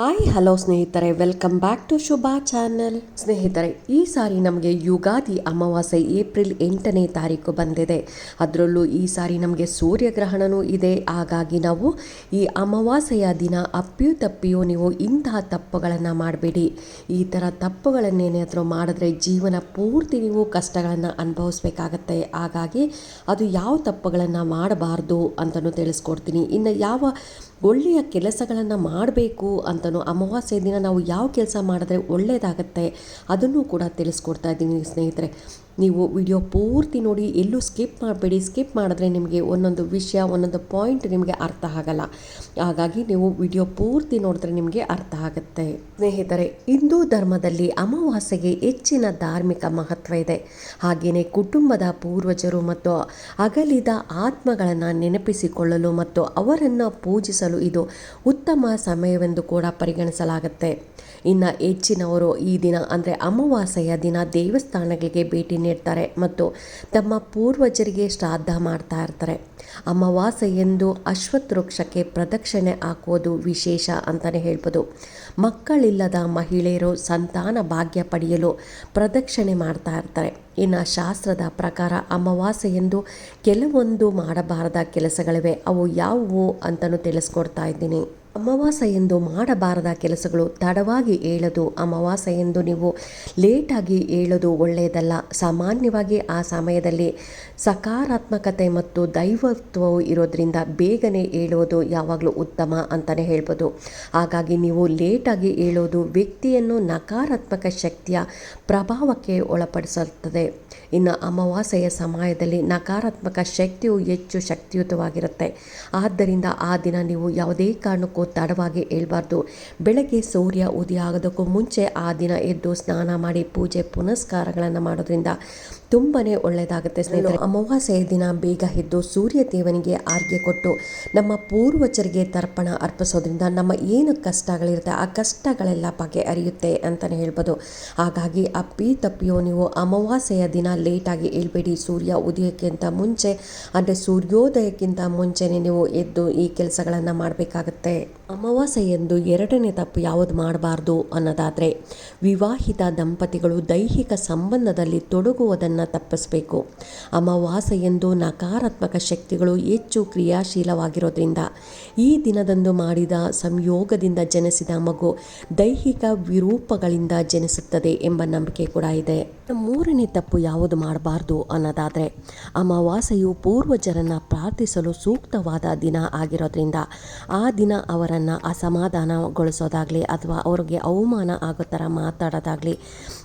Hi hello ಸ್ನೇಹಿತರೆ welcome back to Shubha channel ಸ್ನೇಹಿತರೆ, ಈ ಸಾರಿ ನಮಗೆ ಯುಗಾದಿ ಅಮಾವಾಸ್ಯೆ ಏಪ್ರಿಲ್ ಎಂಟನೇ ತಾರೀಕು ಬಂದಿದೆ. ಅದರಲ್ಲೂ ಈ ಸಾರಿ ನಮಗೆ ಸೂರ್ಯಗ್ರಹಣನೂ ಇದೆ. ಹಾಗಾಗಿ ನಾವು ಈ ಅಮಾವಾಸ್ಯೆಯ ದಿನ ಅಪ್ಪಿಯೂ ತಪ್ಪಿಯೂ ನೀವು ಇಂತಹ ತಪ್ಪುಗಳನ್ನು ಮಾಡಬೇಡಿ. ಈ ಥರ ತಪ್ಪುಗಳನ್ನೇನಾದರೂ ಮಾಡಿದ್ರೆ ಜೀವನ ಪೂರ್ತಿ ನೀವು ಕಷ್ಟಗಳನ್ನು ಅನುಭವಿಸ್ಬೇಕಾಗತ್ತೆ. ಹಾಗಾಗಿ ಅದು ಯಾವ ತಪ್ಪುಗಳನ್ನು ಮಾಡಬಾರ್ದು ಅಂತಲೂ ತಿಳಿಸ್ಕೊಡ್ತೀನಿ. ಇನ್ನು ಯಾವ ಒಳ್ಳೆಯ ಕೆಲಸಗಳನ್ನು ಮಾಡಬೇಕು ಅಂತಲೂ ಅಮಾವಾಸ್ಯೆ ದಿನ ನಾವು ಯಾವ ಕೆಲಸ ಮಾಡಿದ್ರೆ ಒಳ್ಳೆಯದಾಗತ್ತೆ ಅದನ್ನು ಕೂಡ ತಿಳಿಸ್ಕೊಡ್ತಾ ಇದ್ದೀನಿ ಸ್ನೇಹಿತರೆ. ನೀವು ವಿಡಿಯೋ ಪೂರ್ತಿ ನೋಡಿ, ಎಲ್ಲೂ ಸ್ಕಿಪ್ ಮಾಡಬೇಡಿ. ಸ್ಕಿಪ್ ಮಾಡಿದ್ರೆ ನಿಮಗೆ ಒಂದೊಂದು ವಿಷಯ, ಒಂದೊಂದು ಪಾಯಿಂಟ್ ನಿಮಗೆ ಅರ್ಥ ಆಗಲ್ಲ. ಹಾಗಾಗಿ ನೀವು ವಿಡಿಯೋ ಪೂರ್ತಿ ನೋಡಿದ್ರೆ ನಿಮಗೆ ಅರ್ಥ ಆಗುತ್ತೆ. ಸ್ನೇಹಿತರೆ, ಹಿಂದೂ ಧರ್ಮದಲ್ಲಿ ಅಮಾವಾಸ್ಯೆಗೆ ಹೆಚ್ಚಿನ ಧಾರ್ಮಿಕ ಮಹತ್ವ ಇದೆ. ಹಾಗೆಯೇ ಕುಟುಂಬದ ಪೂರ್ವಜರು ಮತ್ತು ಅಗಲಿದ ಆತ್ಮಗಳನ್ನು ನೆನಪಿಸಿಕೊಳ್ಳಲು ಮತ್ತು ಅವರನ್ನು ಪೂಜಿಸಲು ಇದು ಉತ್ತಮ ಸಮಯವೆಂದು ಕೂಡ ಪರಿಗಣಿಸಲಾಗುತ್ತೆ. ಇನ್ನು ಹೆಚ್ಚಿನವರು ಈ ದಿನ, ಅಂದರೆ ಅಮಾವಾಸ್ಯೆಯ ದಿನ ದೇವಸ್ಥಾನಗಳಿಗೆ ಭೇಟಿ ನೀಡ್ತಾರೆ ಮತ್ತು ತಮ್ಮ ಪೂರ್ವಜರಿಗೆ ಶ್ರಾದ್ದ ಮಾಡ್ತಾ ಇರ್ತಾರೆ. ಅಮಾವಾಸ್ಯೆಯೆಂದು ಅಶ್ವತ್ಥ ವೃಕ್ಷಕ್ಕೆ ಪ್ರದಕ್ಷಿಣೆ ಹಾಕುವುದು ವಿಶೇಷ ಅಂತಲೇ ಹೇಳ್ಬೋದು. ಮಕ್ಕಳಿಲ್ಲದ ಮಹಿಳೆಯರು ಸಂತಾನ ಭಾಗ್ಯ ಪಡೆಯಲು ಪ್ರದಕ್ಷಿಣೆ ಮಾಡ್ತಾ ಇರ್ತಾರೆ. ಇನ್ನು ಶಾಸ್ತ್ರದ ಪ್ರಕಾರ ಅಮಾವಾಸ್ಯೆಯೆಂದು ಕೆಲವೊಂದು ಮಾಡಬಾರದ ಕೆಲಸಗಳಿವೆ. ಅವು ಯಾವುವು ಅಂತಲೂ ತಿಳಿಸ್ಕೊಡ್ತಾ ಇದ್ದೀನಿ. ಅಮಾವಾಸ್ಯೆಯೆಂದು ಮಾಡಬಾರದ ಕೆಲಸಗಳು ತಡವಾಗಿ ಏಳೋದು. ಅಮಾವಾಸ್ಯೆಯೆಂದು ನೀವು ಲೇಟಾಗಿ ಏಳೋದು ಒಳ್ಳೆಯದಲ್ಲ. ಸಾಮಾನ್ಯವಾಗಿ ಆ ಸಮಯದಲ್ಲಿ ಸಕಾರಾತ್ಮಕತೆ ಮತ್ತು ದೈವತ್ವವು ಇರೋದ್ರಿಂದ ಬೇಗನೆ ಏಳೋದು ಯಾವಾಗಲೂ ಉತ್ತಮ ಅಂತಲೇ ಹೇಳ್ಬೋದು. ಹಾಗಾಗಿ ನೀವು ಲೇಟಾಗಿ ಏಳೋದು ವ್ಯಕ್ತಿಯನ್ನು ನಕಾರಾತ್ಮಕ ಶಕ್ತಿಯ ಪ್ರಭಾವಕ್ಕೆ ಒಳಪಡಿಸುತ್ತದೆ. ಇನ್ನು ಅಮಾವಾಸ್ಯೆಯ ಸಮಯದಲ್ಲಿ ನಕಾರಾತ್ಮಕ ಶಕ್ತಿಯು ಹೆಚ್ಚು ಶಕ್ತಿಯುತವಾಗಿರುತ್ತೆ. ಆದ್ದರಿಂದ ಆ ದಿನ ನೀವು ಯಾವುದೇ ಕಾರಣಕ್ಕೂ ತಡವಾಗಿ ಏಳಬಾರ್ದು ಬೆಳಗ್ಗೆ ಸೂರ್ಯ ಉದಯ ಆಗೋದಕ್ಕೂ ಮುಂಚೆ ಆ ದಿನ ಎದ್ದು ಸ್ನಾನ ಮಾಡಿ ಪೂಜೆ ಪುನಸ್ಕಾರಗಳನ್ನು ಮಾಡೋದ್ರಿಂದ ತುಂಬಾ ಒಳ್ಳೆಯದಾಗುತ್ತೆ ಸ್ನೇಹಿತರೆ. ಅಮಾವಾಸ್ಯೆಯ ದಿನ ಬೇಗ ಎದ್ದು ಸೂರ್ಯ ದೇವನಿಗೆ ಆರ್ಗೆ ಕೊಟ್ಟು ನಮ್ಮ ಪೂರ್ವಜರಿಗೆ ತರ್ಪಣ ಅರ್ಪಿಸೋದ್ರಿಂದ ನಮ್ಮ ಏನು ಕಷ್ಟಗಳಿರುತ್ತೆ ಆ ಕಷ್ಟಗಳೆಲ್ಲ ಬಗೆಹರಿಯುತ್ತೆ ಅಂತಲೇ ಹೇಳ್ಬೋದು. ಹಾಗಾಗಿ ಅಪ್ಪಿ ತಪ್ಪಿಯೋ ನೀವು ಅಮಾವಾಸ್ಯೆಯ ದಿನ ಲೇಟಾಗಿ ಹೇಳ್ಬೇಡಿ ಸೂರ್ಯ ಉದಯಕ್ಕಿಂತ ಮುಂಚೆ, ಅಂದರೆ ಸೂರ್ಯೋದಯಕ್ಕಿಂತ ಮುಂಚೆನೇ ನೀವು ಎದ್ದು ಈ ಕೆಲಸಗಳನ್ನು ಮಾಡಬೇಕಾಗತ್ತೆ. ಅಮಾವಾಸ್ಯೆಯೆಂದು ಎರಡನೇ ತಪ್ಪು ಯಾವುದು ಮಾಡಬಾರ್ದು ಅನ್ನೋದಾದರೆ ವಿವಾಹಿತ ದಂಪತಿಗಳು ದೈಹಿಕ ಸಂಬಂಧದಲ್ಲಿ ತೊಡಗುವುದನ್ನು ತಪ್ಪಿಸಬೇಕು. ಅಮಾವಾಸ್ಯೆಯೆಂದು ನಕಾರಾತ್ಮಕ ಶಕ್ತಿಗಳು ಹೆಚ್ಚು ಕ್ರಿಯಾಶೀಲವಾಗಿರೋದ್ರಿಂದ ಈ ದಿನದಂದು ಮಾಡಿದ ಸಂಯೋಗದಿಂದ ಜನಿಸಿದ ಮಗು ದೈಹಿಕ ವಿರೂಪಗಳಿಂದ ಜನಿಸುತ್ತದೆ ಎಂಬ ನಂಬಿಕೆ ಕೂಡ ಇದೆ. ಮೂರನೇ ತಪ್ಪು ಯಾವುದು ಮಾಡಬಾರ್ದು ಅನ್ನೋದಾದರೆ ಅಮಾವಾಸ್ಯೆಯು ಪೂರ್ವಜರನ್ನು ಪ್ರಾರ್ಥಿಸಲು ಸೂಕ್ತವಾದ ದಿನ ಆಗಿರೋದ್ರಿಂದ ಆ ದಿನ ಅವರನ್ನು ಅಸಮಾಧಾನಗೊಳಿಸೋದಾಗಲಿ ಅಥವಾ ಅವರಿಗೆ ಅವಮಾನ ಆಗೋ ಥರ ಮಾತಾಡೋದಾಗಲಿ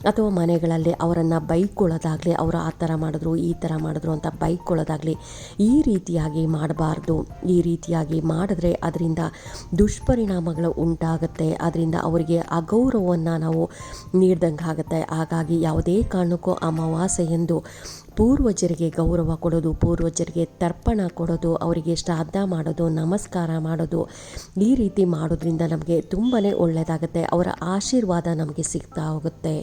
ಅಥವಾ ಮನೆಗಳಲ್ಲಿ ಅವರನ್ನು ಬೈಕೊಳ್ಳೋದಾಗಲಿ ಅವರು ಆ ಥರ ಮಾಡಿದ್ರು, ಈ ಥರ ಮಾಡಿದ್ರು ಅಂತ ಬೈಕೊಳ್ಳೋದಾಗಲಿ ಈ ರೀತಿಯಾಗಿ ಮಾಡಬಾರ್ದು. ಈ ರೀತಿಯಾಗಿ ಮಾಡಿದ್ರೆ ಅದರಿಂದ ದುಷ್ಪರಿಣಾಮಗಳು ಉಂಟಾಗುತ್ತೆ. ಅದರಿಂದ ಅವರಿಗೆ ಅಗೌರವವನ್ನು ನಾವು ನೀಡ್ದಂಗೆ ಆಗುತ್ತೆ ಹಾಗಾಗಿ ಯಾವುದೇ ಕಾರಣಕ್ಕೂ ಅಮಾವಾಸ್ಯೆ ಎಂದು ಪೂರ್ವಜರಿಗೆ ಗೌರವ ಕೊಡೋದು, ಪೂರ್ವಜರಿಗೆ ತರ್ಪಣ ಕೊಡೋದು, ಅವರಿಗೆ ಶ್ರಾದ್ದ ಮಾಡೋದು, ನಮಸ್ಕಾರ ಮಾಡೋದು ಈ ರೀತಿ ಮಾಡೋದ್ರಿಂದ ನಮಗೆ ತುಂಬಾ ಒಳ್ಳೆಯದಾಗುತ್ತೆ ಅವರ ಆಶೀರ್ವಾದ ನಮಗೆ ಸಿಗ್ತಾ ಹೋಗುತ್ತೆ.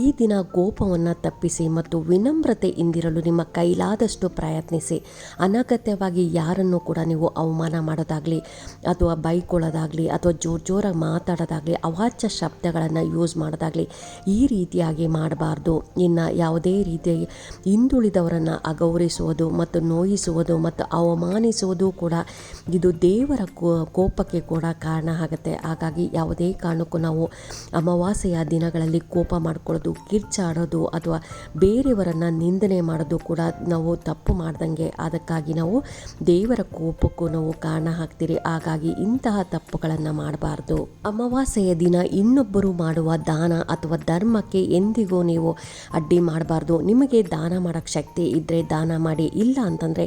ಈ ದಿನ ಕೋಪವನ್ನು ತಪ್ಪಿಸಿ ಮತ್ತು ವಿನಮ್ರತೆಯಿಂದಿರಲು ನಿಮ್ಮ ಕೈಲಾದಷ್ಟು ಪ್ರಯತ್ನಿಸಿ. ಅನಗತ್ಯವಾಗಿ ಯಾರನ್ನು ಕೂಡ ನೀವು ಅವಮಾನ ಮಾಡೋದಾಗಲಿ ಅಥವಾ ಬೈಕೊಳ್ಳೋದಾಗಲಿ ಅಥವಾ ಜೋರು ಜೋರಾಗಿ ಮಾತಾಡೋದಾಗಲಿ, ಅವಾಚ್ಯ ಶಬ್ದಗಳನ್ನು ಯೂಸ್ ಮಾಡೋದಾಗಲಿ ಈ ರೀತಿಯಾಗಿ ಮಾಡಬಾರ್ದು. ಇನ್ನು ಯಾವುದೇ ರೀತಿ ಹಿಂದುಳಿದವರನ್ನು ಅಗೌರಿಸುವುದು ಮತ್ತು ನೋಯಿಸುವುದು ಮತ್ತು ಅವಮಾನಿಸುವುದು ಕೂಡ ಇದು ದೇವರ ಕೋಪಕ್ಕೆ ಕೂಡ ಕಾರಣ ಆಗುತ್ತೆ. ಹಾಗಾಗಿ ಯಾವುದೇ ಕಾರಣಕ್ಕೂ ನಾವು ಅಮಾವಾಸ್ಯೆಯ ದಿನಗಳಲ್ಲಿ ಕೋಪ ಮಾಡಿಕೊಳ್ಳೋದು, ಕಿರ್ಚಾಡೋದು ಅಥವಾ ಬೇರೆಯವರನ್ನು ನಿಂದನೆ ಮಾಡೋದು ಕೂಡ ನಾವು ತಪ್ಪು ಮಾಡ್ದಂಗೆ. ಅದಕ್ಕಾಗಿ ನಾವು ದೇವರ ಕೋಪಕ್ಕೂ ನಾವು ಕಾರಣ ಹಾಕ್ತೀರಿ ಹಾಗಾಗಿ ಇಂತಹ ತಪ್ಪುಗಳನ್ನು ಮಾಡಬಾರ್ದು. ಅಮಾವಾಸ್ಯೆಯ ದಿನ ಇನ್ನೊಬ್ಬರು ಮಾಡುವ ದಾನ ಅಥವಾ ಧರ್ಮಕ್ಕೆ ಎಂದಿಗೂ ನೀವು ಅಡ್ಡಿ ಮಾಡಬಾರ್ದು. ನಿಮಗೆ ದಾನ ಮಾಡೋಕ್ಕೆ ಶಕ್ತಿ ಇದ್ದರೆ ದಾನ ಮಾಡಿ, ಇಲ್ಲ ಅಂತಂದರೆ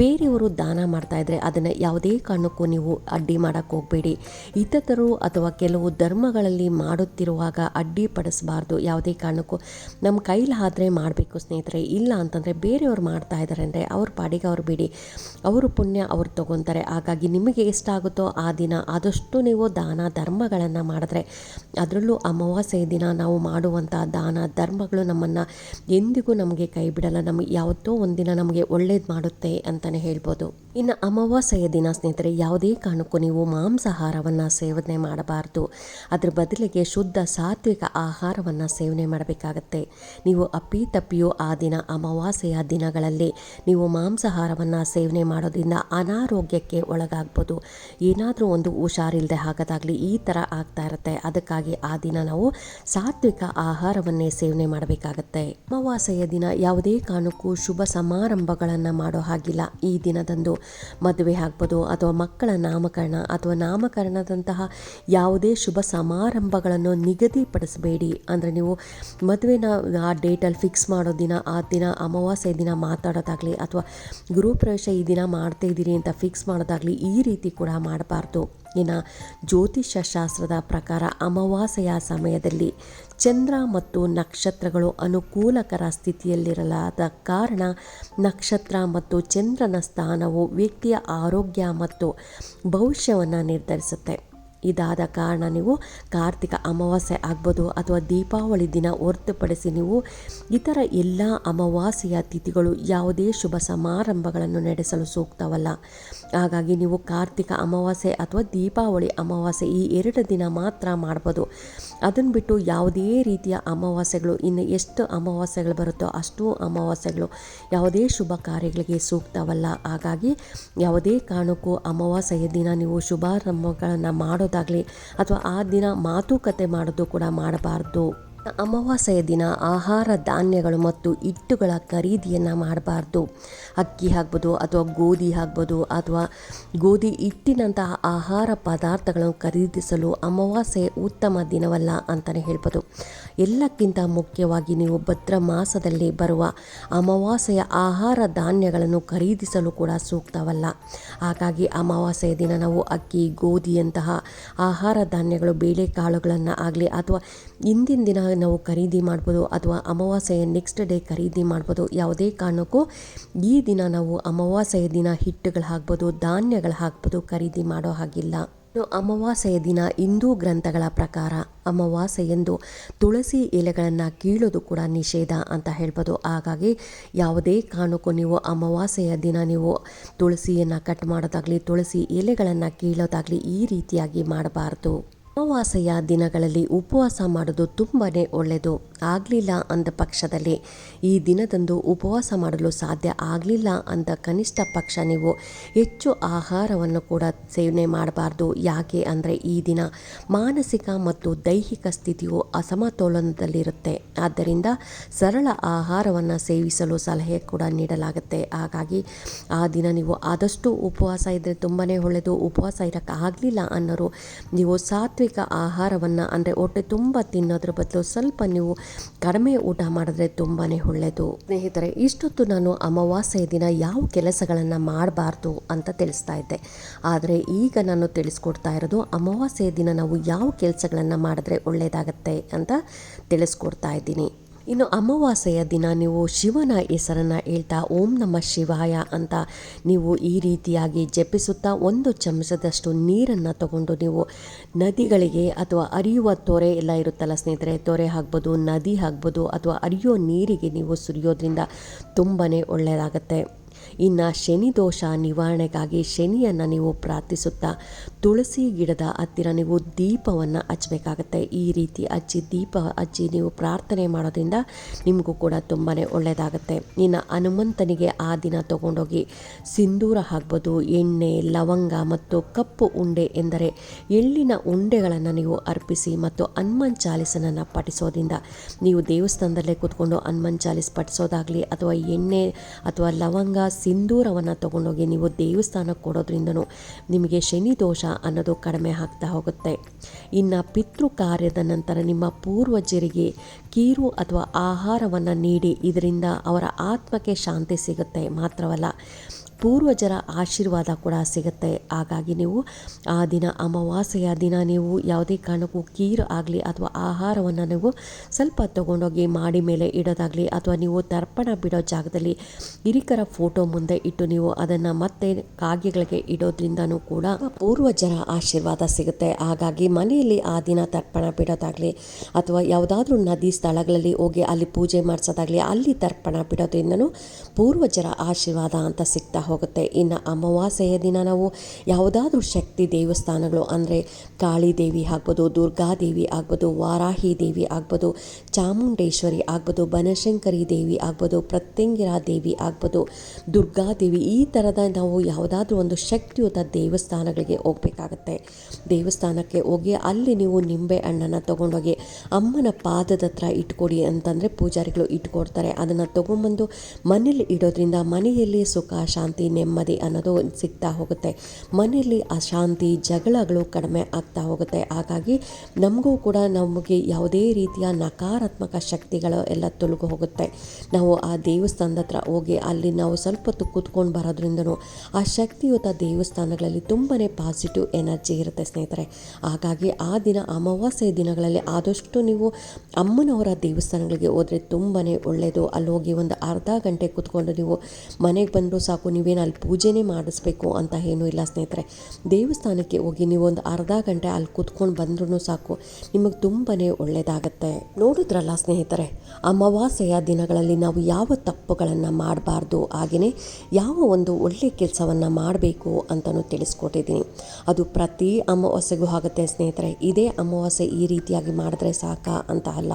ಬೇರೆಯವರು ದಾನ ಮಾಡ್ತಾ ಇದ್ದರೆ ಅದನ್ನು ಯಾವುದೇ ಕಾರಣಕ್ಕೂ ನೀವು ಅಡ್ಡಿ ಮಾಡೋಕ್ಕೆ ಹೋಗಬೇಡಿ. ಇತರರು ಅಥವಾ ಕೆಲವು ಧರ್ಮಗಳಲ್ಲಿ ಮಾಡುತ್ತಿರುವಾಗ ಅಡ್ಡಿಪಡಿಸಬಾರ್ದು ಯಾವುದೇ ಕಾರಣಕ್ಕೂ ನಮ್ಮ ಕೈಲಾದರೆ ಮಾಡಬೇಕು ಸ್ನೇಹಿತರೆ. ಇಲ್ಲ ಅಂತಂದರೆ ಬೇರೆಯವರು ಮಾಡ್ತಾ ಇದ್ದಾರೆ ಅಂದರೆ ಅವ್ರ ಪಾಡಿಗೆ ಅವ್ರು ಬಿಡಿ. ಅವರು ಪುಣ್ಯ ಅವ್ರು ತೊಗೊತಾರೆ. ಹಾಗಾಗಿ ನಿಮಗೆ ಎಷ್ಟಾಗುತ್ತೋ ಆ ದಿನ ಆದಷ್ಟು ನೀವು ದಾನ ಧರ್ಮಗಳನ್ನು ಮಾಡಿದ್ರೆ ಅದರಲ್ಲೂ ಅಮಾವಾಸ್ಯೆ ದಿನ ನಾವು ಮಾಡುವಂಥ ದಾನ ಧರ್ಮಗಳು ನಮ್ಮನ್ನು ಎಂದಿಗೂ ನಮಗೆ ಕೈ ಬಿಡಲ್ಲ. ನಮಗೆ ಯಾವತ್ತೋ ಒಂದಿನ ನಮಗೆ ಒಳ್ಳೇದು ಮಾಡುತ್ತೆ ಅಂತಲೇ ಹೇಳ್ಬೋದು. ಇನ್ನು ಅಮಾವಾಸ್ಯೆಯ ದಿನ ಸ್ನೇಹಿತರೆ, ಯಾವುದೇ ಕಾರಣಕ್ಕೂ ನೀವು ಮಾಂಸಾಹಾರವನ್ನು ಸೇವನೆ ಮಾಡಬಾರ್ದು. ಅದರ ಬದಲಿಗೆ ಶುದ್ಧ ಸಾತ್ವಿಕ ಆಹಾರವನ್ನು ಸೇವನೆ ಮಾಡಬೇಕಾಗತ್ತೆ. ನೀವು ಅಪ್ಪಿ ತಪ್ಪಿಯೋ ಆ ದಿನ, ಅಮಾವಾಸ್ಯೆಯ ದಿನಗಳಲ್ಲಿ ನೀವು ಮಾಂಸಾಹಾರವನ್ನು ಸೇವನೆ ಮಾಡೋದ್ರಿಂದ ಅನಾರೋಗ್ಯಕ್ಕೆ ಒಳಗಾಗ್ಬೋದು. ಏನಾದರೂ ಒಂದು ಹುಷಾರಿಲ್ಲದೆ ಹಾಕೋದಾಗಲಿ ಈ ಥರ ಆಗ್ತಾ ಇರುತ್ತೆ. ಅದಕ್ಕಾಗಿ ಆ ದಿನ ನಾವು ಸಾತ್ವಿಕ ಆಹಾರವನ್ನೇ ಸೇವನೆ ಮಾಡಬೇಕಾಗತ್ತೆ. ಅಮಾವಾಸ್ಯೆಯ ದಿನ ಯಾವುದೇ ಕಾರಣಕ್ಕೂ ಶುಭ ಸಮಾರಂಭಗಳನ್ನು ಮಾಡೋ ಹಾಗಿಲ್ಲ. ಈ ದಿನದಂದು ಮದುವೆ ಆಗ್ಬೋದು ಅಥವಾ ಮಕ್ಕಳ ನಾಮಕರಣ ಅಥವಾ ನಾಮಕರಣದಂತಹ ಯಾವುದೇ ಶುಭ ಸಮಾರಂಭಗಳನ್ನು ನಿಗದಿಪಡಿಸಬೇಡಿ. ಅಂದರೆ ನೀವು ಮದುವೆನ ಆ ಡೇಟಲ್ಲಿ ಫಿಕ್ಸ್ ಮಾಡೋ ದಿನ, ಆ ದಿನ ಅಮಾವಾಸ್ಯೆ ದಿನ ಮಾತಾಡೋದಾಗಲಿ ಅಥವಾ ಗೃಹಪ್ರವೇಶ ಈ ದಿನ ಮಾಡ್ತಾ ಇದ್ದೀರಿ ಅಂತ ಫಿಕ್ಸ್ ಮಾಡೋದಾಗಲಿ ಈ ರೀತಿ ಕೂಡ ಮಾಡಬಾರ್ದು. ಇನ್ನು ಜ್ಯೋತಿಷ್ಯ ಶಾಸ್ತ್ರದ ಪ್ರಕಾರ ಅಮಾವಾಸ್ಯೆಯ ಸಮಯದಲ್ಲಿ ಚಂದ್ರ ಮತ್ತು ನಕ್ಷತ್ರಗಳು ಅನುಕೂಲಕರ ಸ್ಥಿತಿಯಲ್ಲಿರಲಾದ ಕಾರಣ ನಕ್ಷತ್ರ ಮತ್ತು ಚಂದ್ರನ ಸ್ಥಾನವು ವ್ಯಕ್ತಿಯ ಆರೋಗ್ಯ ಮತ್ತು ಭವಿಷ್ಯವನ್ನು ನಿರ್ಧರಿಸುತ್ತೆ. ಇದಾದ ಕಾರಣ ನೀವು ಕಾರ್ತಿಕ ಅಮಾವಾಸ್ಯೆ ಆಗ್ಬೋದು ಅಥವಾ ದೀಪಾವಳಿ ದಿನ ಹೊರತುಪಡಿಸಿ ನೀವು ಇತರ ಎಲ್ಲ ಅಮಾವಾಸ್ಯೆಯ ತಿಥಿಗಳು ಯಾವುದೇ ಶುಭ ಸಮಾರಂಭಗಳನ್ನು ನಡೆಸಲು ಸೂಕ್ತವಲ್ಲ. ಹಾಗಾಗಿ ನೀವು ಕಾರ್ತಿಕ ಅಮಾವಾಸ್ಯೆ ಅಥವಾ ದೀಪಾವಳಿ ಅಮಾವಾಸ್ಯೆ ಈ ಎರಡು ದಿನ ಮಾತ್ರ ಮಾಡ್ಬೋದು. ಅದನ್ನು ಬಿಟ್ಟು ಯಾವುದೇ ರೀತಿಯ ಅಮಾವಾಸ್ಯೆಗಳು, ಇನ್ನು ಎಷ್ಟು ಅಮಾವಾಸ್ಯೆಗಳು ಬರುತ್ತೋ ಅಷ್ಟು ಅಮಾವಾಸ್ಯೆಗಳು ಯಾವುದೇ ಶುಭ ಕಾರ್ಯಗಳಿಗೆ ಸೂಕ್ತವಲ್ಲ. ಹಾಗಾಗಿ ಯಾವುದೇ ಕಾರಣಕ್ಕೂ ಅಮಾವಾಸ್ಯೆಯ ದಿನ ನೀವು ಶುಭಾರಂಭಗಳನ್ನು ಮಾಡೋದಾಗಲಿ ಅಥವಾ ಆ ದಿನ ಮಾತುಕತೆ ಮಾಡೋದು ಕೂಡ ಮಾಡಬಾರ್ದು. ಅಮಾವಾಸ್ಯೆಯ ದಿನ ಆಹಾರ, ಧಾನ್ಯಗಳು ಮತ್ತು ಹಿಟ್ಟುಗಳ ಖರೀದಿಯನ್ನು ಮಾಡಬಾರ್ದು. ಅಕ್ಕಿ ಆಗ್ಬೋದು ಅಥವಾ ಗೋಧಿ ಆಗ್ಬೋದು ಅಥವಾ ಗೋಧಿ ಹಿಟ್ಟಿನಂತಹ ಆಹಾರ ಪದಾರ್ಥಗಳನ್ನು ಖರೀದಿಸಲು ಅಮಾವಾಸ್ಯೆ ಉತ್ತಮ ದಿನವಲ್ಲ ಅಂತಲೇ ಹೇಳ್ಬೋದು. ಎಲ್ಲಕ್ಕಿಂತ ಮುಖ್ಯವಾಗಿ ನೀವು ಭದ್ರ ಮಾಸದಲ್ಲಿ ಬರುವ ಅಮಾವಾಸ್ಯೆಯ ಆಹಾರ, ಧಾನ್ಯಗಳನ್ನು ಖರೀದಿಸಲು ಕೂಡ ಸೂಕ್ತವಲ್ಲ. ಹಾಗಾಗಿ ಅಮಾವಾಸ್ಯೆಯ ದಿನ ನಾವು ಅಕ್ಕಿ ಗೋಧಿಯಂತಹ ಆಹಾರ, ಧಾನ್ಯಗಳು, ಬೇಳೆಕಾಳುಗಳನ್ನು ಆಗಲಿ ಅಥವಾ ಇಂದಿನ ದಿನ ನಾವು ಖರೀದಿ ಮಾಡ್ಬೋದು ಅಥವಾ ಅಮಾವಾಸ್ಯೆಯ ನೆಕ್ಸ್ಟ್ ಡೇ ಖರೀದಿ ಮಾಡ್ಬೋದು. ಯಾವುದೇ ಕಾರಣಕ್ಕೂ ಈ ದಿನ ನಾವು ಅಮಾವಾಸ್ಯೆಯ ದಿನ ಹಿಟ್ಟುಗಳು ಹಾಕ್ಬೋದು ಧಾನ್ಯಗಳು ಹಾಕ್ಬೋದು ಖರೀದಿ ಮಾಡೋ ಹಾಗಿಲ್ಲ. ಅಮಾವಾಸ್ಯೆಯ ದಿನ ಹಿಂದೂ ಗ್ರಂಥಗಳ ಪ್ರಕಾರ ಅಮಾವಾಸ್ಯೆ ಎಂದು ತುಳಸಿ ಎಲೆಗಳನ್ನು ಕೀಳೋದು ಕೂಡ ನಿಷೇಧ ಅಂತ ಹೇಳ್ಬೋದು. ಹಾಗಾಗಿ ಯಾವುದೇ ಕಾರಣಕ್ಕೂ ನೀವು ಅಮಾವಾಸ್ಯೆಯ ದಿನ ನೀವು ತುಳಸಿಯನ್ನು ಕಟ್ ಮಾಡೋದಾಗಲಿ, ತುಳಸಿ ಎಲೆಗಳನ್ನು ಕೀಳೋದಾಗಲಿ ಈ ರೀತಿಯಾಗಿ ಮಾಡಬಾರ್ದು. ಅಮಾವಾಸ್ಯೆಯ ದಿನಗಳಲ್ಲಿ ಉಪವಾಸ ಮಾಡೋದು ತುಂಬಾ ಒಳ್ಳೆಯದು. ಆಗಲಿಲ್ಲ ಅಂದ ಪಕ್ಷದಲ್ಲಿ ಈ ದಿನದಂದು ಉಪವಾಸ ಮಾಡಲು ಸಾಧ್ಯ ಆಗಲಿಲ್ಲ ಅಂತ ಕನಿಷ್ಠ ಪಕ್ಷ ನೀವು ಹೆಚ್ಚು ಆಹಾರವನ್ನು ಕೂಡ ಸೇವನೆ ಮಾಡಬಾರ್ದು. ಯಾಕೆ ಅಂದರೆ ಈ ದಿನ ಮಾನಸಿಕ ಮತ್ತು ದೈಹಿಕ ಸ್ಥಿತಿಯು ಅಸಮತೋಲನದಲ್ಲಿರುತ್ತೆ. ಆದ್ದರಿಂದ ಸರಳ ಆಹಾರವನ್ನು ಸೇವಿಸಲು ಸಲಹೆ ಕೂಡ ನೀಡಲಾಗುತ್ತೆ. ಹಾಗಾಗಿ ಆ ದಿನ ನೀವು ಆದಷ್ಟು ಉಪವಾಸ ಇದ್ದರೆ ತುಂಬಾ ಒಳ್ಳೆಯದು. ಉಪವಾಸ ಇರೋಕ್ಕಾಗಲಿಲ್ಲ ಅನ್ನೋರು ನೀವು ಸಾತ್ವಿಕ ಆಹಾರವನ್ನು ಅಂದರೆ ಹೊಟ್ಟೆ ತುಂಬ ತಿನ್ನೋದ್ರ ಬದಲು ಸ್ವಲ್ಪ ನೀವು ಕಡಿಮೆ ಊಟ ಮಾಡಿದ್ರೆ ತುಂಬಾ ಒಳ್ಳೆಯದು ಸ್ನೇಹಿತರೆ, ಇಷ್ಟೊತ್ತು ನಾನು ಅಮಾವಾಸ್ಯೆಯ ದಿನ ಯಾವ ಕೆಲಸಗಳನ್ನು ಮಾಡಬಾರ್ದು ಅಂತ ತಿಳಿಸ್ತಾ ಇದ್ದೆ. ಆದರೆ ಈಗ ನಾನು ತಿಳಿಸ್ಕೊಡ್ತಾ ಇರೋದು ಅಮಾವಾಸ್ಯೆಯ ದಿನ ನಾವು ಯಾವ ಕೆಲಸಗಳನ್ನು ಮಾಡಿದ್ರೆ ಒಳ್ಳೆಯದಾಗತ್ತೆ ಅಂತ ತಿಳಿಸ್ಕೊಡ್ತಾ ಇದ್ದೀನಿ. ಇನ್ನು ಅಮಾವಾಸ್ಯೆಯ ದಿನ ನೀವು ಶಿವನ ಹೆಸರನ್ನು ಹೇಳ್ತಾ ಓಂ ನಮ ಶಿವಾಯ ಅಂತ ನೀವು ಈ ರೀತಿಯಾಗಿ ಜಪಿಸುತ್ತಾ ಒಂದು ಚಮಚದಷ್ಟು ನೀರನ್ನು ತಗೊಂಡು ನೀವು ನದಿಗಳಿಗೆ ಅಥವಾ ಅರಿಯುವ ತೊರೆ ಎಲ್ಲ ಇರುತ್ತಲ್ಲ ಸ್ನೇಹಿತರೆ, ತೊರೆ ಆಗ್ಬೋದು ನದಿ ಆಗ್ಬೋದು ಅಥವಾ ಅರಿಯೋ ನೀರಿಗೆ ನೀವು ಸುರಿಯೋದ್ರಿಂದ ತುಂಬಾ ಒಳ್ಳೆಯದಾಗತ್ತೆ. ಇನ್ನು ಶನಿ ದೋಷ ನಿವಾರಣೆಗಾಗಿ ಶನಿಯನ್ನು ನೀವು ಪ್ರಾರ್ಥಿಸುತ್ತಾ ತುಳಸಿ ಗಿಡದ ಹತ್ತಿರ ನೀವು ದೀಪವನ್ನು ಹಚ್ಚಬೇಕಾಗತ್ತೆ. ಈ ರೀತಿ ಹಚ್ಚಿ ದೀಪ ಹಚ್ಚಿ ನೀವು ಪ್ರಾರ್ಥನೆ ಮಾಡೋದ್ರಿಂದ ನಿಮಗೂ ಕೂಡ ತುಂಬಾ ಒಳ್ಳೆಯದಾಗುತ್ತೆ ಇನ್ನು ಹನುಮಂತನಿಗೆ ಆ ದಿನ ತಗೊಂಡೋಗಿ ಸಿಂಧೂರ ಹಾಕ್ಬೋದು, ಎಣ್ಣೆ, ಲವಂಗ ಮತ್ತು ಕಪ್ಪು ಉಂಡೆ ಎಂದರೆ ಎಳ್ಳಿನ ಉಂಡೆಗಳನ್ನು ನೀವು ಅರ್ಪಿಸಿ ಮತ್ತು ಹನುಮನ್ ಚಾಲಿಸನನ್ನು ಪಠಿಸೋದ್ರಿಂದ ನೀವು ದೇವಸ್ಥಾನದಲ್ಲೇ ಕೂತ್ಕೊಂಡು ಹನುಮನ್ ಚಾಲಿಸ್ ಪಠಿಸೋದಾಗಲಿ ಅಥವಾ ಎಣ್ಣೆ ಅಥವಾ ಲವಂಗ, ಸಿಂಧೂರವನ್ನು ತಗೊಂಡೋಗಿ ನೀವು ದೇವಸ್ಥಾನಕ್ಕೆ ಕೊಡೋದ್ರಿಂದನೂ ನಿಮಗೆ ಶನಿ ದೋಷ ಅನ್ನೋದು ಕಡಿಮೆ ಆಗ್ತಾ ಹೋಗುತ್ತೆ. ಇನ್ನು ಪಿತೃ ಕಾರ್ಯದ ನಂತರ ನಿಮ್ಮ ಪೂರ್ವಜರಿಗೆ ಕೀರು ಅಥವಾ ಆಹಾರವನ್ನು ನೀಡಿ, ಇದರಿಂದ ಅವರ ಆತ್ಮಕ್ಕೆ ಶಾಂತಿ ಸಿಗುತ್ತೆ ಮಾತ್ರವಲ್ಲ. ಪೂರ್ವಜರ ಆಶೀರ್ವಾದ ಕೂಡ ಸಿಗುತ್ತೆ. ಹಾಗಾಗಿ ನೀವು ಆ ದಿನ ಅಮಾವಾಸ್ಯೆಯ ದಿನ ನೀವು ಯಾವುದೇ ಕಾರಣಕ್ಕೂ ಕೀರು ಆಗಲಿ ಅಥವಾ ಆಹಾರವನ್ನು ನೀವು ಸ್ವಲ್ಪ ತೊಗೊಂಡೋಗಿ ಮಾಡಿ ಮೇಲೆ ಇಡೋದಾಗಲಿ ಅಥವಾ ನೀವು ತರ್ಪಣ ಬಿಡೋ ಜಾಗದಲ್ಲಿ ಹಿರಿಕರ ಫೋಟೋ ಮುಂದೆ ಇಟ್ಟು ನೀವು ಅದನ್ನು ಮತ್ತೆ ಕಾಗೆಗಳಿಗೆ ಇಡೋದ್ರಿಂದನೂ ಕೂಡ ಪೂರ್ವಜರ ಆಶೀರ್ವಾದ ಸಿಗುತ್ತೆ. ಹಾಗಾಗಿ ಮನೆಯಲ್ಲಿ ಆ ದಿನ ತರ್ಪಣ ಬಿಡೋದಾಗಲಿ ಅಥವಾ ಯಾವುದಾದ್ರೂ ನದಿ ಸ್ಥಳಗಳಲ್ಲಿ ಹೋಗಿ ಅಲ್ಲಿ ಪೂಜೆ ಮಾಡಿಸೋದಾಗಲಿ ಅಲ್ಲಿ ತರ್ಪಣ ಬಿಡೋದ್ರಿಂದನೂ ಪೂರ್ವಜರ ಆಶೀರ್ವಾದ ಅಂತ ಸಿಗ್ತಾ ಇನ್ನು ಅಮಾವಾಸ್ಯೆಯ ದಿನ ನಾವು ಯಾವುದಾದ್ರೂ ಶಕ್ತಿ ದೇವಸ್ಥಾನಗಳು ಅಂದರೆ ಕಾಳಿ ದೇವಿ ಆಗ್ಬೋದು ದುರ್ಗಾದೇವಿ ಆಗ್ಬೋದು, ವಾರಾಹಿ ದೇವಿ ಆಗ್ಬೋದು, ಚಾಮುಂಡೇಶ್ವರಿ ಆಗ್ಬೋದು, ಬನಶಂಕರಿ ದೇವಿ ಆಗ್ಬೋದು, ಪ್ರತ್ಯಂಗಿರಾ ದೇವಿ ಆಗ್ಬೋದು ದುರ್ಗಾದೇವಿ ಈ ಥರದ ನಾವು ಯಾವುದಾದ್ರೂ ಒಂದು ಶಕ್ತಿಯುತ ದೇವಸ್ಥಾನಗಳಿಗೆ ಹೋಗಬೇಕಾಗತ್ತೆ. ದೇವಸ್ಥಾನಕ್ಕೆ ಹೋಗಿ ಅಲ್ಲಿ ನೀವು ನಿಂಬೆ ಹಣ್ಣನ್ನು ತೊಗೊಂಡೋಗಿ ಅಮ್ಮನ ಪಾದದ ಹತ್ರ ಇಟ್ಕೊಡಿ ಅಂತಂದರೆ ಪೂಜಾರಿಗಳು ಇಟ್ಕೊಡ್ತಾರೆ. ಅದನ್ನು ತೊಗೊಂಬಂದು ಮನೇಲಿ ಇಡೋದ್ರಿಂದ ಮನೆಯಲ್ಲಿ ಸುಖ, ಶಾಂತಿ ನೆಮ್ಮದಿ ಅನ್ನೋದು ಸಿಗ್ತಾ ಹೋಗುತ್ತೆ. ಮನೆಯಲ್ಲಿ ಅಶಾಂತಿ, ಜಗಳಗಳು ಕಡಿಮೆ ಆಗ್ತಾ ಹೋಗುತ್ತೆ. ಹಾಗಾಗಿ ನಮಗೂ ಕೂಡ ನಮಗೆ ಯಾವುದೇ ರೀತಿಯ ನಕಾರಾತ್ಮಕ ಶಕ್ತಿಗಳು ಎಲ್ಲ ತೊಲಗು ಹೋಗುತ್ತೆ. ನಾವು ಆ ದೇವಸ್ಥಾನದ ಹತ್ರ ಹೋಗಿ ಅಲ್ಲಿ ನಾವು ಸ್ವಲ್ಪ ಹೊತ್ತು ಕೂತ್ಕೊಂಡು ಬರೋದ್ರಿಂದನೂ ಆ ಶಕ್ತಿಯುತ ದೇವಸ್ಥಾನಗಳಲ್ಲಿ ತುಂಬಾ ಪಾಸಿಟಿವ್ ಎನರ್ಜಿ ಇರುತ್ತೆ ಸ್ನೇಹಿತರೆ. ಹಾಗಾಗಿ ಆ ದಿನ, ಅಮಾವಾಸ್ಯೆ ದಿನಗಳಲ್ಲಿ ಆದಷ್ಟು ನೀವು ಅಮ್ಮನವರ ದೇವಸ್ಥಾನಗಳಿಗೆ ಹೋದರೆ ತುಂಬಾ ಒಳ್ಳೆಯದು ಅಲ್ಲಿ ಹೋಗಿ ಒಂದು ಅರ್ಧ ಗಂಟೆ ಕೂತ್ಕೊಂಡು ನೀವು ಮನೆಗೆ ಬಂದರೂ ಸಾಕು ನೀವೇನು ಅಲ್ಲಿ ಪೂಜೆನೇ ಮಾಡಿಸ್ಬೇಕು ಅಂತ ಏನೂ ಇಲ್ಲ ಸ್ನೇಹಿತರೆ. ದೇವಸ್ಥಾನಕ್ಕೆ ಹೋಗಿ ನೀವು ಒಂದು ಅರ್ಧ ಗಂಟೆ ಅಲ್ಲಿ ಕೂತ್ಕೊಂಡು ಬಂದ್ರೂ ಸಾಕು. ನಿಮಗೆ ತುಂಬಾ ಒಳ್ಳೆಯದಾಗತ್ತೆ ನೋಡಿದ್ರಲ್ಲ ಸ್ನೇಹಿತರೆ, ಅಮಾವಾಸ್ಯೆಯ ದಿನಗಳಲ್ಲಿ ನಾವು ಯಾವ ತಪ್ಪುಗಳನ್ನು ಮಾಡಬಾರ್ದು ಹಾಗೆಯೇ ಯಾವ ಒಂದು ಒಳ್ಳೆಯ ಕೆಲಸವನ್ನು ಮಾಡಬೇಕು ಅಂತಲೂ ತಿಳಿಸ್ಕೊಟ್ಟಿದ್ದೀನಿ. ಅದು ಪ್ರತಿ ಅಮಾವಾಸ್ಯೆಗೂ ಆಗುತ್ತೆ ಸ್ನೇಹಿತರೆ. ಇದೇ ಅಮಾವಾಸ್ಯೆ ಈ ರೀತಿಯಾಗಿ ಮಾಡಿದ್ರೆ ಸಾಕ ಅಂತ ಅಲ್ಲ.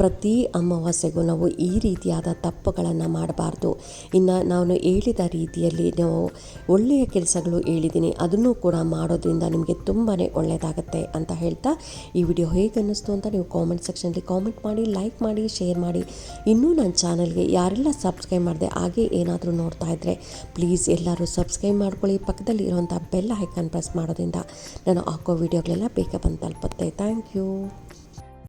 ಪ್ರತಿ ಅಮಾವಾಸ್ಯೆಗೂ ನಾವು ಈ ರೀತಿಯಾದ ತಪ್ಪುಗಳನ್ನು ಮಾಡಬಾರ್ದು. ಇನ್ನು ನಾನು ಹೇಳಿದ ರೀತಿಯಲ್ಲಿ ನಾವು ಒಳ್ಳೆಯ ಕೆಲಸಗಳು ಹೇಳಿದ್ದೀನಿ, ಅದನ್ನು ಕೂಡ ಮಾಡೋದ್ರಿಂದ ನಿಮಗೆ ತುಂಬಾ ಒಳ್ಳೆಯದಾಗುತ್ತೆ ಅಂತ ಹೇಳ್ತಾ ಈ ವಿಡಿಯೋ ಹೇಗೆ ಅನ್ನಿಸ್ತು ಅಂತ ನೀವು ಕಾಮೆಂಟ್ ಸೆಕ್ಷನಲ್ಲಿ ಕಾಮೆಂಟ್ ಮಾಡಿ ಲೈಕ್ ಮಾಡಿ ಶೇರ್ ಮಾಡಿ. ಇನ್ನೂ ನನ್ನ ಚಾನಲ್ಗೆ ಯಾರೆಲ್ಲ ಸಬ್ಸ್ಕ್ರೈಬ್ ಮಾಡಿದೆ ಹಾಗೆ ಏನಾದರೂ ನೋಡ್ತಾ ಇದ್ದರೆ ಪ್ಲೀಸ್ ಎಲ್ಲರೂ ಸಬ್ಸ್ಕ್ರೈಬ್ ಮಾಡ್ಕೊಳ್ಳಿ. ಪಕ್ಕದಲ್ಲಿ ಇರುವಂಥ ಬೆಲ್ ಐಕಾನ್ ಪ್ರೆಸ್ ಮಾಡೋದ್ರಿಂದ ನಾನು ಹಾಕೋ ವಿಡಿಯೋಗಳೆಲ್ಲ ಬೇಗ ಬಂದು ತಲುಪುತ್ತೆ. Thank you